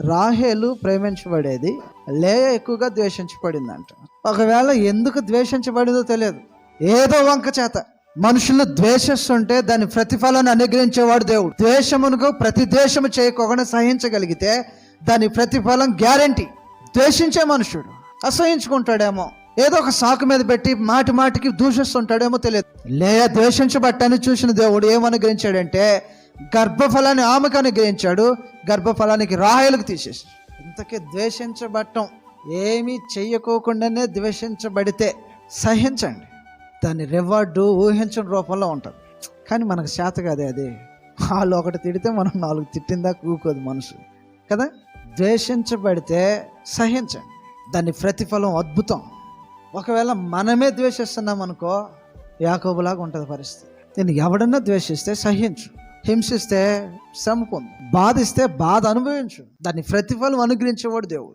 రాహేలు ప్రేమించబడేది లేయ ఎక్కువగా ద్వేషించబడిందంట. ఒకవేళ ఎందుకు ద్వేషించబడిందో తెలియదు. ఏదో వంక చేత. మనుషులను ద్వేషిస్తుంటే దాని ప్రతిఫలాన్ని అనుగ్రహించేవాడు దేవుడు. ద్వేషమునకు ప్రతి ద్వేషము చేయకుండా సహించగలిగితే దాని ప్రతిఫలం గ్యారంటీ. ద్వేషించే మనుషుడు. అసహించుకుంటాడేమో. ఏదో ఒక సాకు మీద పెట్టి మాటి మాటికి దూషిస్తుంటాడేమో తెలియదు. లేయ ద్వేషించబట్టని చూసిన దేవుడు ఏమనుగ్రహించాడంటే గర్భఫలాన్ని ఆమెకు అనుగ్రహించాడు. గర్భఫలానికి రాయలకు తీసేసి ఇంతకీ ద్వేషించబట్టం. ఏమీ చెయ్యకోకుండానే ద్వేషించబడితే సహించండి. దాని రివార్డు ఊహించిన రూపంలో ఉంటుంది. కానీ మనకు చేత కాదే అది. వాళ్ళు ఒకటి తిడితే మనం నాలుగు తిట్టిందా కూకోదు మనసు. కదా? ద్వేషించబడితే సహించండి. దాని ప్రతిఫలం అద్భుతం. ఒకవేళ మనమే ద్వేషిస్తున్నాం అనుకో యాకోబులాగా ఉంటుంది పరిస్థితి. నేను ఎవడన్నా ద్వేషిస్తే సహించు. హింసిస్తే శ్రమ పొందు బాధిస్తే బాధ అనుభవించు. దాన్ని ప్రతిఫలం అనుగ్రహించేవాడు దేవుడు.